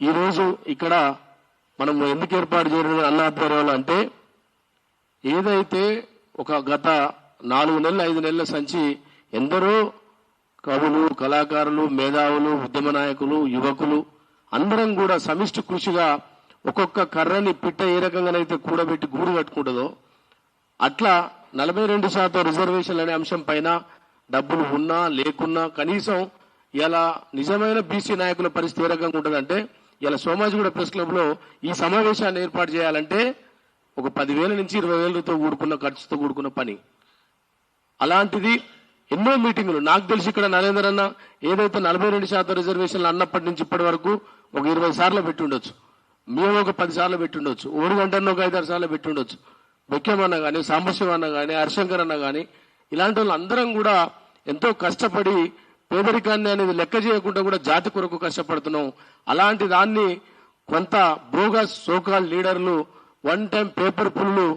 ఈరోజు ఇక్కడ మనం ఎందుకు ఏర్పాటు చేయడం అన్న ఆధ్వర్యంలో అంటే ఏదైతే ఒక గత నాలుగు నెలలు ఐదు నెలల సంచి ఎందరో కవులు కళాకారులు మేధావులు ఉద్యమ నాయకులు యువకులు అందరం కూడా సమిష్టి కృషిగా ఒక్కొక్క కర్రని పిట్ట ఏ రకంగానైతే కూడబెట్టి గూడు కట్టుకుంటుందో అట్లా నలభై రెండు శాతం రిజర్వేషన్లు అనే అంశం పైన డబ్బులు ఉన్నా లేకున్నా కనీసం ఇలా నిజమైన బీసీ నాయకుల పరిస్థితి ఏ రకంగా ఉంటుందంటే ఇలా సోమాజిగూడ ప్రెస్ క్లబ్లో ఈ సమావేశాన్ని ఏర్పాటు చేయాలంటే ఒక పదివేల నుంచి ఇరవై వేలతో కూడుకున్న ఖర్చుతో కూడుకున్న పని. అలాంటిది ఎన్నో మీటింగులు. నాకు తెలిసి ఇక్కడ నరేందర్ అన్న ఏదైతే నలభై రెండు శాతం రిజర్వేషన్లు అన్నప్పటి నుంచి ఇప్పటి వరకు ఒక ఇరవై సార్లు పెట్టి ఉండొచ్చు మేము ఒక పది సార్లు పెట్టి ఉండొచ్చు ఓడి గంటన్న ఒక ఐదారు సార్లు పెట్టి ఉండొచ్చు బెక్కెమన్న కానీ సాంబశివ అన్న కానీ హరిశంకర్ అన్న కానీ ఇలాంటి వాళ్ళు అందరం కూడా ఎంతో కష్టపడి పేదరికాన్ని అనేది లెక్క చేయకుండా కూడా జాతి కొరకు కష్టపడుతున్నాం. అలాంటి దాన్ని కొంత బోగస్ సోకాల్ లీడర్లు వన్ టైం పేపర్ పుల్లు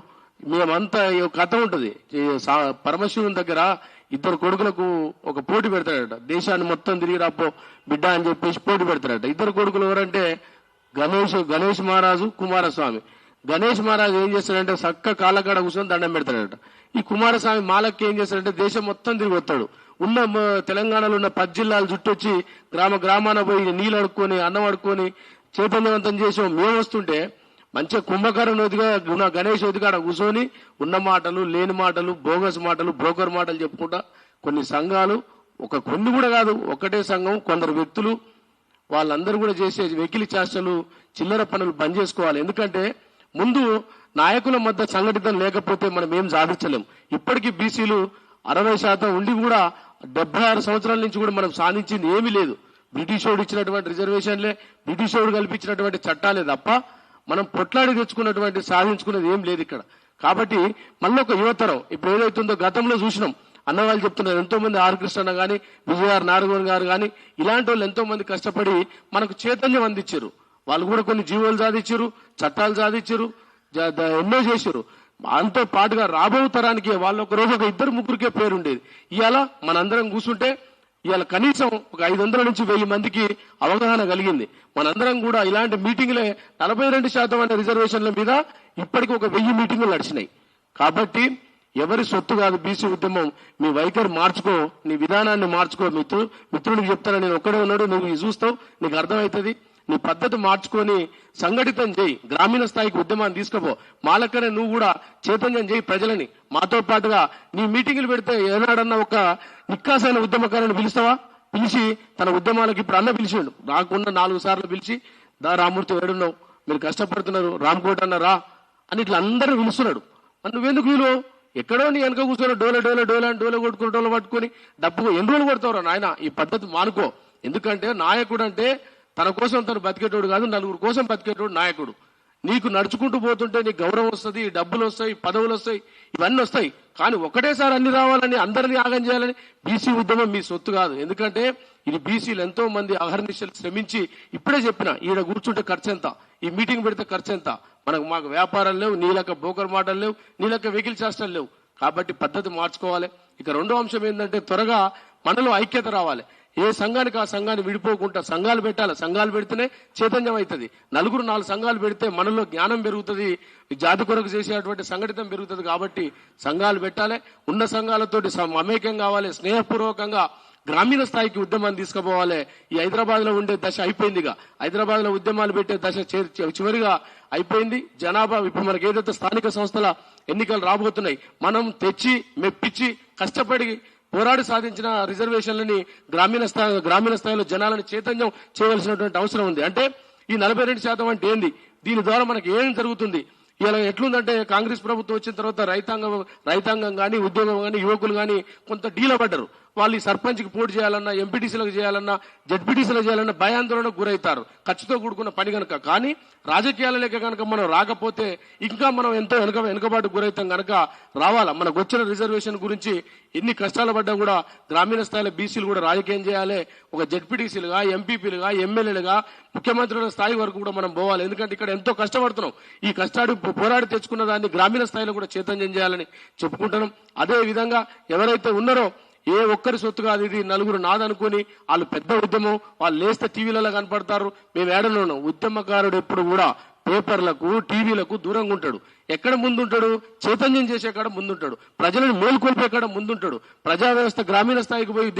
మేమంతా కథ ఉంటుంది. పరమశివుని దగ్గర ఇద్దరు కొడుకులకు ఒక పోటీ పెడతాడట దేశాన్ని మొత్తం తిరిగి రాపో బిడ్డ అని చెప్పేసి పోటీ పెడతాడట ఇద్దరు కొడుకులు ఎవరంటే గణేష్ గణేష్ మహారాజు కుమారస్వామి. గణేష్ మహారాజు ఏం చేస్తాడంటే చక్క కాళ్ళకాడ కూర్చొని దండం పెడతాడట. ఈ కుమారస్వామి మాలక్కి ఏం చేస్తాడంటే దేశం మొత్తం తిరిగి వస్తాడు. ఉన్న తెలంగాణలో ఉన్న పది జిల్లాలు చుట్టొచ్చి గ్రామ గ్రామాన పోయి నీళ్ళు అడుక్కొని అన్నం అడుక్కొని చైతన్యవంతం చేసాం. మేము వస్తుంటే మంచిగా కుంభకరణ ఉన్న గుణ గణేష్ ఒదిగాడ కూర్చొని ఉన్న మాటలు లేని మాటలు బోగస్ మాటలు బ్రోకర్ మాటలు చెప్పుకుంటా కొన్ని సంఘాలు ఒక కొన్ని కూడా కాదు ఒకటే సంఘం కొందరు వ్యక్తులు వాళ్ళందరూ కూడా చేసే వెకిలి చేష్టలు చిల్లర పనులు బంద్ చేసుకోవాలి. ఎందుకంటే ముందు నాయకుల మధ్య సంఘటితం లేకపోతే మనం ఏం సాధించలేం. ఇప్పటికీ బీసీలు అరవై శాతం ఉండి కూడా డెబ్బై ఆరు సంవత్సరాల నుంచి కూడా మనం సాధించింది ఏమీ లేదు. బ్రిటిష్ వాడు ఇచ్చినటువంటి రిజర్వేషన్లే బ్రిటిష్ వాడు కల్పించినటువంటి చట్టాలే తప్ప మనం పొట్లాడి తెచ్చుకున్నటువంటి సాధించుకున్నది ఏం లేదు ఇక్కడ. కాబట్టి మళ్ళీ ఒక యువతరం ఇప్పుడు ఏదైతుందో గతంలో చూసినాం. అన్నవాళ్ళు చెప్తున్నారు ఎంతో మంది ఆర్ కానీ గాని విజయఆర్ నారగోన్ గారు కానీ ఇలాంటి వాళ్ళు ఎంతో మంది కష్టపడి మనకు చైతన్యం అందించారు. వాళ్ళు కూడా కొన్ని జీవోలు సాధించారు చట్టాలు సాధించారు ఎన్నో చేశారు. అంతో పాటుగా రాబో తరానికి వాళ్ళు ఒక రోజు ఒక ఇద్దరు ముగ్గురికే పేరు ఉండేది ఇవాళ మనందరం కూర్చుంటే ఇవాళ కనీసం ఒక ఐదు వందల నుంచి వెయ్యి మందికి అవగాహన కలిగింది. మనందరం కూడా ఇలాంటి మీటింగ్లే నలభై రెండు శాతం అనే రిజర్వేషన్ల మీద ఇప్పటికి ఒక వెయ్యి మీటింగులు నడిచినాయి. కాబట్టి ఎవరి సొత్తు కాదు బీసీ ఉద్యమం మీ వైఖరి మార్చుకో నీ విధానాన్ని మార్చుకో మిత్రు మిత్రుడికి చెప్తాను నేను ఒక్కడే ఉన్నాడు నువ్వు చూస్తావు నీకు అర్థమవుతుంది. నీ పద్ధతి మార్చుకొని సంఘటితం చేయి. గ్రామీణ స్థాయికి ఉద్యమాన్ని తీసుకుపో. మాలక్కనే నువ్వు కూడా చైతన్యం చేయి ప్రజలని. మాతో పాటుగా నీ మీటింగులు పెడితే ఏనాడన్నా ఒక నిక్కాసైన ఉద్యమకారుని పిలుస్తావా? పిలిచి తన ఉద్యమాలకు ఇప్పుడు అన్న పిలిచిండు. రాకుండా నాలుగు సార్లు పిలిచి దా రామూర్తి ఏడున్నావు? మీరు కష్టపడుతున్నారు. రామ్కోట్ అన్న రా అని ఇట్లా అందరూ పిలుస్తున్నాడు. మరి నువ్వెందుకు వీలు ఎక్కడో నీ వెనక కూర్చొని డోల డోల డోల అని డోల కొట్టుకుని డోల పట్టుకొని డబ్బు ఎన్ని రోజులు కొడతావురా నాయన? ఈ పద్ధతి మానుకో. ఎందుకంటే నాయకుడు అంటే తన కోసం తను బతికేటోడు కాదు నలుగురు కోసం బతికేటోడు నాయకుడు. నీకు నడుచుకుంటూ పోతుంటే నీకు గౌరవం వస్తుంది డబ్బులు వస్తాయి పదవులు వస్తాయి ఇవన్నీ వస్తాయి. కానీ ఒకటేసారి అన్ని రావాలని అందరినీ యాగం చేయాలని బీసీ ఉద్యమం మీ సొత్తు కాదు. ఎందుకంటే ఇది బీసీలు ఎంతో మంది అహర్నిశలు శ్రమించి ఇప్పుడే చెప్పిన ఈడ కూర్చుంటే ఖర్చు ఎంత ఈ మీటింగ్ పెడితే ఖర్చు ఎంత మనకు మాకు వ్యాపారాలు లేవు నీలక బోకర్ మాటలు లేవు నీలక వెహికల్ చేష్టలు లేవు. కాబట్టి పద్ధతి మార్చుకోవాలి. ఇక రెండో అంశం ఏంటంటే త్వరగా మనలో ఐక్యత రావాలి. ఏ సంఘానికి ఆ సంఘాన్ని విడిపోకుండా సంఘాలు పెట్టాలి? సంఘాలు పెడితేనే చైతన్యం అవుతుంది. నలుగురు నాలుగు సంఘాలు పెడితే మనలో జ్ఞానం పెరుగుతుంది. జాతి కొరకు చేసేటువంటి సంఘటితం పెరుగుతుంది కాబట్టి సంఘాలు పెట్టాలి. ఉన్న సంఘాలతోటి మమేకం కావాలి. స్నేహపూర్వకంగా గ్రామీణ స్థాయికి ఉద్యమాన్ని తీసుకుపోవాలి. ఈ హైదరాబాద్లో ఉండే దశ అయిపోయిందిగా. హైదరాబాద్లో ఉద్యమాలు పెట్టే దశ చివరిగా అయిపోయింది. జనాభా ఇప్పుడు మనకి ఏదైతే స్థానిక సంస్థల ఎన్నికలు రాబోతున్నాయి మనం తెచ్చి మెప్పించి కష్టపడి పోరాడి సాధించిన రిజర్వేషన్లని గ్రామీణ స్థాయి గ్రామీణ స్థాయిలో జనాలను చైతన్యం చేయవలసినటువంటి అవసరం ఉంది. అంటే ఈ నలభై రెండు శాతం అంటే ఏంది? దీని ద్వారా మనకి ఏం జరుగుతుంది? ఇలా ఎట్లుందంటే కాంగ్రెస్ ప్రభుత్వం వచ్చిన తర్వాత రైతాంగం రైతాంగం కానీ ఉద్యోగం కానీ యువకులు కానీ కొంత డీల పడ్డారు వాళ్ళు ఈ సర్పంచ్కి పోటీ చేయాలన్నా ఎంపీటీసీలకు చేయాలన్నా జడ్పీటీసీలకు చేయాలన్నా భయాందోళనకు గురవుతారు. ఖర్చుతో కూడుకున్న పని కనుక కానీ రాజకీయాల కనుక మనం రాకపోతే ఇంకా మనం ఎంతో వెనక వెనుకబాటు గురవుతాం కనుక రావాలా? మనకు వచ్చిన రిజర్వేషన్ గురించి ఎన్ని కష్టాలు పడ్డా కూడా గ్రామీణ స్థాయిలో బీసీలు కూడా రాజకీయం చేయాలి. ఒక జడ్పీటీసీలుగా ఎంపీపీలుగా ఎమ్మెల్యేలుగా ముఖ్యమంత్రుల స్థాయి వరకు కూడా మనం పోవాలి. ఎందుకంటే ఇక్కడ ఎంతో కష్టపడుతున్నాం. ఈ కష్టాడు పోరాడి తెచ్చుకున్న దాన్ని గ్రామీణ స్థాయిలో కూడా చైతన్యం చేయాలని చెప్పుకుంటున్నాం. అదే విధంగా ఎవరైతే ఉన్నారో ఏ ఒక్కరి సొత్తు కాదు ఇది. నలుగురు నాదనుకుని వాళ్ళు పెద్ద ఉద్యమం వాళ్ళు లేస్తే టీవీలలో కనపడతారు. మేము ఏడలోను ఉద్యమకారుడు ఎప్పుడు కూడా పేపర్లకు టీవీలకు దూరంగా ఉంటాడు. ఎక్కడ ముందుంటాడు? చైతన్యం చేసే కాడ ముందుంటాడు. ప్రజలను మేల్కొల్పే కాడ ముందుంటాడు. ప్రజా వ్యవస్థ గ్రామీణ స్థాయికి పోయి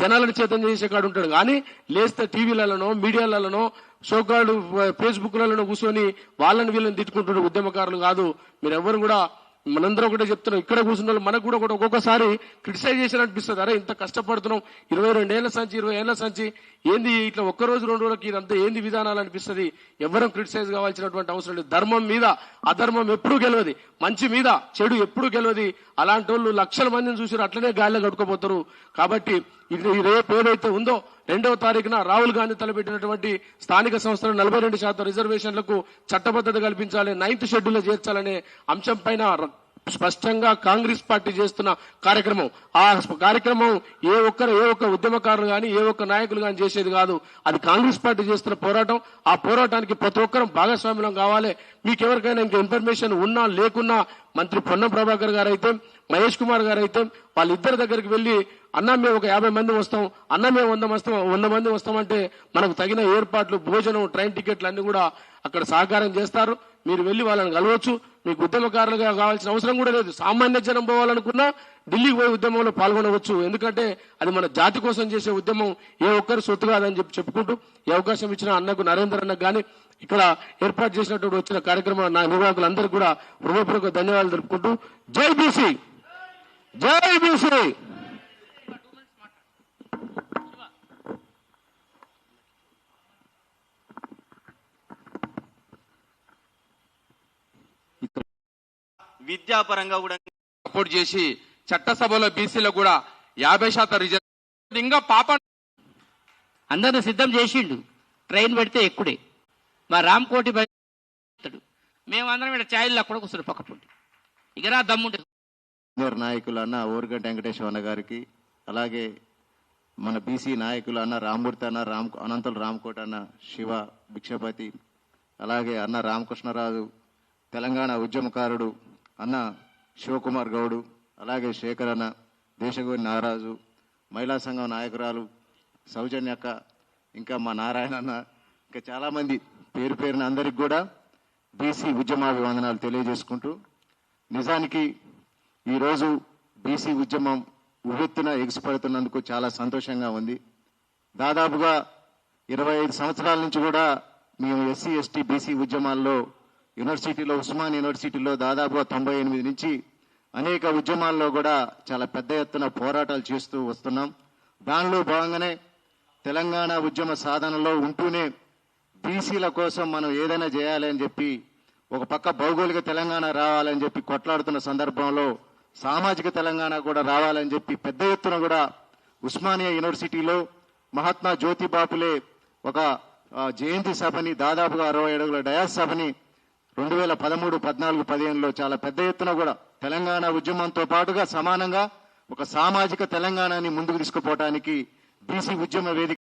జనాలను చైతన్యం చేసే కాడ ఉంటాడు. కానీ లేస్తే టీవీలలోనో మీడియాలలోనో షోకాళ్ళు ఫేస్బుక్లలోనో కూర్చొని వాళ్ళని వీళ్ళని తిట్టుకుంటాడు ఉద్యమకారులు కాదు. మీరెవ్వరు కూడా మనందరం ఒకటే చెప్తున్నాం ఇక్కడ కూర్చున్న వాళ్ళు మనకు కూడా ఒకటి ఒక్కొక్కసారి క్రిటిసైజ్ చేసిన అనిపిస్తుంది. అరే ఇంత కష్టపడుతున్నాం ఇరవై రెండేళ్ళ సంచి ఇరవై ఏళ్ళ సంచి ఏంది ఇట్లా ఒక్క రోజు రెండు రోజులకి ఇదంతా ఏంది విధానాలు అనిపిస్తుంది? ఎవరం క్రిటిసైజ్ కావాల్సినటువంటి అవసరం లేదు. ధర్మం మీద అధర్మం ఎప్పుడూ గెలవది. మంచి మీద చెడు ఎప్పుడు గెలవది. అలాంటి వాళ్ళు లక్షల మందిని చూసి అట్లనే గాలిలో కట్టుకోపోతారు కాబట్టి ఇది రేపు ఏదైతే ఉందో రెండవ తారీఖున రాహుల్ గాంధీ తలపెట్టినటువంటి స్థానిక సంస్థలు నలభై రెండు శాతం రిజర్వేషన్లకు చట్టబద్ధత కల్పించాలి నైన్త్ షెడ్యూల్లో చేర్చాలనే అంశం పైన స్పష్టంగా కాంగ్రెస్ పార్టీ చేస్తున్న కార్యక్రమం. ఆ కార్యక్రమం ఏ ఒక్కరు ఏ ఒక్క ఉద్యమకారులు కానీ ఏ ఒక్క నాయకులు కానీ చేసేది కాదు. అది కాంగ్రెస్ పార్టీ చేస్తున్న పోరాటం. ఆ పోరాటానికి ప్రతి ఒక్కరం భాగస్వామ్యం కావాలి. మీకు ఎవరికైనా ఇంకా ఇన్ఫర్మేషన్ ఉన్నా లేకున్నా మంత్రి పొన్నం ప్రభాకర్ గారు అయితే మహేష్ కుమార్ గారు అయితే వాళ్ళిద్దరి దగ్గరికి వెళ్ళి అన్న మేము ఒక యాభై మంది వస్తాం. అన్న మేము వంద వస్తాం. వంద మంది వస్తామంటే మనకు తగిన ఏర్పాట్లు భోజనం ట్రైన్ టికెట్లు అన్ని కూడా అక్కడ సహకారం చేస్తారు. మీరు వెళ్ళి వాళ్ళని కలవచ్చు. మీకు ఉద్యమకారులుగా కావాల్సిన అవసరం కూడా లేదు. సామాన్య జనం పోవాలనుకున్నా ఢిల్లీకి పోయి ఉద్యమంలో పాల్గొనవచ్చు. ఎందుకంటే అది మన జాతి కోసం చేసే ఉద్యమం. ఏ ఒక్కరు సొత్తు కాదని చెప్పి చెప్పుకుంటూ ఈ అవకాశం ఇచ్చిన అన్నకు నరేందర్ అన్నకు కానీ ఇక్కడ ఏర్పాటు చేసినటువంటి వచ్చిన కార్యక్రమం నా నిర్వాహకులందరికీ కూడా హృదయపూర్వక ధన్యవాదాలు తెలుపుకుంటూ జై బీసీ. జై బీసీ. విద్యాపరంగా కూడా సపోర్ట్ చేసి చట్టసభలో బీసీలో కూడా యాభై శాతం రిజర్వ్ ఇంకా పాప అందరిని సిద్ధం చేసిండు. ట్రైన్ పెడితే ఎక్కుడే మా రామ్కోటి బయటడు మేమందరం ఇక్కడ ఛాయల్లో అక్కడ కూర్చున్నాం పక్కపండి ఇక రా దమ్ముంటే. సీనియర్ నాయకులు అన్న ఊరగంట వెంకటేశ్వర అన్న గారికి అలాగే మన బీసీ నాయకులు అన్న రామ్మూర్తి అన్న రామ్ అనంతలు రామకోట అన్న శివ భిక్షపతి అలాగే అన్న రామకృష్ణరాజు తెలంగాణ ఉద్యమకారుడు అన్న శివకుమార్ గౌడు అలాగే శేఖర్ అన్న దేశగోని నారాజు మహిళా సంఘం నాయకురాలు సౌజన్యక్క ఇంకా మా నారాయణ అన్న ఇంకా చాలామంది పేరు పేరున అందరికి కూడా బీసీ ఉద్యమాభివందనాలు తెలియజేసుకుంటూ నిజానికి ఈరోజు బీసీ ఉద్యమం ఉవ్వెత్తున ఎగిసిపడుతున్నందుకు చాలా సంతోషంగా ఉంది. దాదాపుగా ఇరవై ఐదు సంవత్సరాల నుంచి కూడా మేము ఎస్సీ ఎస్టీ బీసీ ఉద్యమాల్లో యూనివర్సిటీలో ఉస్మాన్ యూనివర్సిటీలో దాదాపుగా తొంభై ఎనిమిది నుంచి అనేక ఉద్యమాల్లో కూడా చాలా పెద్ద ఎత్తున పోరాటాలు చేస్తూ వస్తున్నాం. దానిలో భాగంగానే తెలంగాణ ఉద్యమ సాధనలో ఉంటూనే బీసీల కోసం మనం ఏదైనా చేయాలి అని చెప్పి ఒక పక్క భౌగోళిక తెలంగాణ రావాలని చెప్పి కొట్లాడుతున్న సందర్భంలో సామాజిక తెలంగాణ కూడా రావాలని చెప్పి పెద్ద ఎత్తున కూడా ఉస్మానియా యూనివర్సిటీలో మహాత్మా జ్యోతి బాపులే ఒక జయంతి సభని దాదాపుగా అరవై అడుగుల డయాస్ సభని రెండు వేల పదమూడు పద్నాలుగు పదిహేనులో చాలా పెద్ద ఎత్తున కూడా తెలంగాణ ఉద్యమంతో పాటుగా సమానంగా ఒక సామాజిక తెలంగాణని ముందుకు తీసుకుపోవటానికి బీసీ ఉద్యమ వేదిక